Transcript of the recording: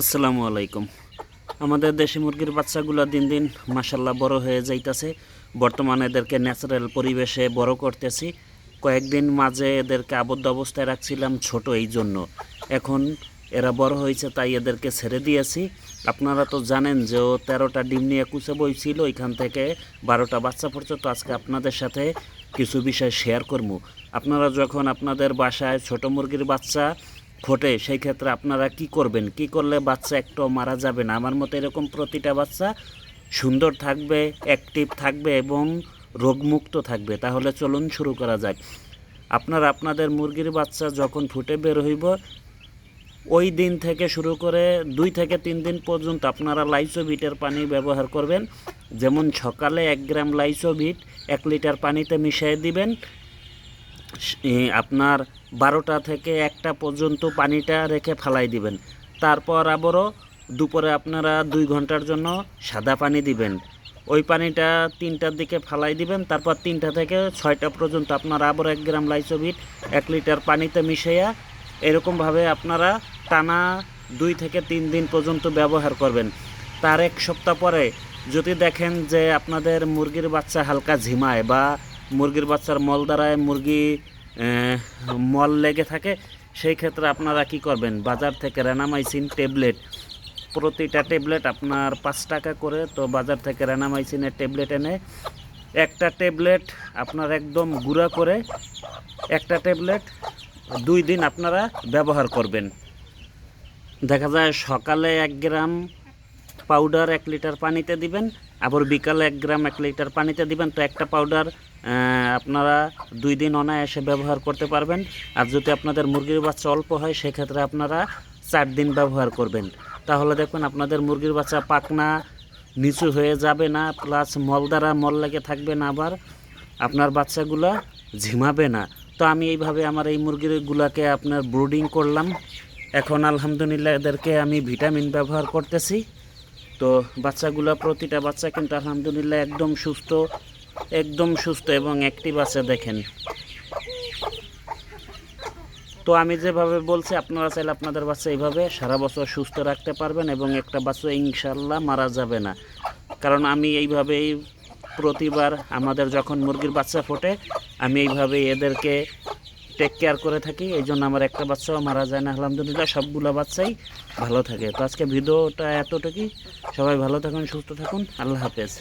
আসসালামু আলাইকুম। আমাদের দেশি মুরগির বাচ্চাগুলো দিন দিন মাসাল্লাহ বড় হয়ে যাইতেছে। বর্তমানে এদেরকে ন্যাচারাল পরিবেশে বড় করতেছি। কয়েকদিন মাঝে এদেরকে আবদ্ধ অবস্থায় রাখছিলাম ছোট এই জন্য। এখন এরা বড় হয়েছে, তাই এদেরকে ছেড়ে দিয়েছি। আপনারা তো জানেন যে ও তেরোটা ডিম নিয়ে কুচে বইছিল ওইখান থেকে বারোটা বাচ্চা পর্যন্ত আজকে আপনাদের সাথে কিছু বিষয় শেয়ার করব। আপনারা যখন আপনাদের বাসায় ছোট মুরগির বাচ্চা ফোটে সেই ক্ষেত্রে আপনারা কি করবেন? কি করলে বাচ্চা একটু মারা যাবে না? আমার মতো এরকম প্রতিটা বাচ্চা সুন্দর থাকবে অ্যাক্টিভ থাকবে এবং রোগমুক্ত থাকবে। তাহলে চলুন শুরু করা যাক। আপনারা আপনাদের মুরগির বাচ্চা যখন ফুটে বের হইব, ওই দিন থেকে শুরু করে দুই থেকে তিন দিন পর্যন্ত আপনারা লাইসোভিটের পানি ব্যবহার করবেন। যেমন সকালে এক গ্রাম লাইসোভিট এক লিটার পানিতে মিশিয়ে দিবেন আপনার বারোটা থেকে একটা পর্যন্ত পানিটা রেখে ফালাই দিবেন। তারপর আবারও দুপুরে আপনারা দুই ঘণ্টার জন্য সাদা পানি দিবেন। ওই পানিটা তিনটার দিকে ফালাই দিবেন, তারপর তিনটা থেকে ছয়টা পর্যন্ত আপনারা আবার এক গ্রাম লাইসোভিট এক লিটার পানিতে মিশাইয়া এরকমভাবে আপনারা টানা দুই থেকে তিন দিন পর্যন্ত ব্যবহার করবেন। তার এক সপ্তাহ পরে যদি দেখেন যে আপনাদের মুরগির বাচ্চা হালকা ঝিমায় বা মুরগির বাচ্চার মল দ্বারায় মুরগি মল লেগে থাকে, সেই ক্ষেত্রে আপনারা কি করবেন? বাজার থেকে রেনামাইসিন ট্যাবলেট প্রতিটা ট্যাবলেট আপনার পাঁচ টাকা করে, তো বাজার থেকে রেনামাইসিনের ট্যাবলেট এনে একটা ট্যাবলেট আপনার একদম গুঁড়া করে একটা ট্যাবলেট দুই দিন আপনারা ব্যবহার করবেন। দেখা যায় সকালে এক গ্রাম পাউডার এক লিটার পানিতে দিবেন, আবার বিকালে এক গ্রাম এক লিটার পানিতে দিবেন। তো একটা পাউডার আপনারা দুই দিন অনায়াসে ব্যবহার করতে পারবেন। আর যদি আপনাদের মুরগির বাচ্চা অল্প হয়, সেক্ষেত্রে আপনারা চার দিন ব্যবহার করবেন। তাহলে দেখবেন আপনাদের মুরগির বাচ্চা পাকনা নিচু হয়ে যাবে না প্লাস মল দ্বারা মল লেগে থাকবে না আবার। আপনার বাচ্চাগুলো ঝিমাবে না। তো আমি এইভাবে আমার এই মুরগিগুলাকে আপনার ব্রুডিং করলাম। এখন আলহামদুলিল্লাহ এদেরকে আমি ভিটামিন ব্যবহার করতেছি। তো বাচ্চাগুলো, প্রতিটা বাচ্চা কিন্তু আলহামদুলিল্লাহ একদম সুস্থ একদম সুস্থ এবং অ্যাক্টিভ আছে, দেখেন। তো আমি যেভাবে বলছি, আপনারা চাইলে আপনাদের বাচ্চা এইভাবে সারা বছর সুস্থ রাখতে পারবেন এবং একটা বাচ্চা ইনশাল্লাহ মারা যাবে না। কারণ আমি এইভাবেই প্রতিবার আমাদের যখন মুরগির বাচ্চা ফোটে, আমি এইভাবে এদেরকে টেক কেয়ার করে থাকি এই জন্য আমার একটা বাচ্চাও মারা যায় না। আলহামদুলিল্লাহ, সবগুলো বাচ্চাই ভালো থাকে। তো আজকে ভিডিওটা এতটুকুই। সবাই ভালো থাকুন, সুস্থ থাকুন। আল্লাহ হাফেজ।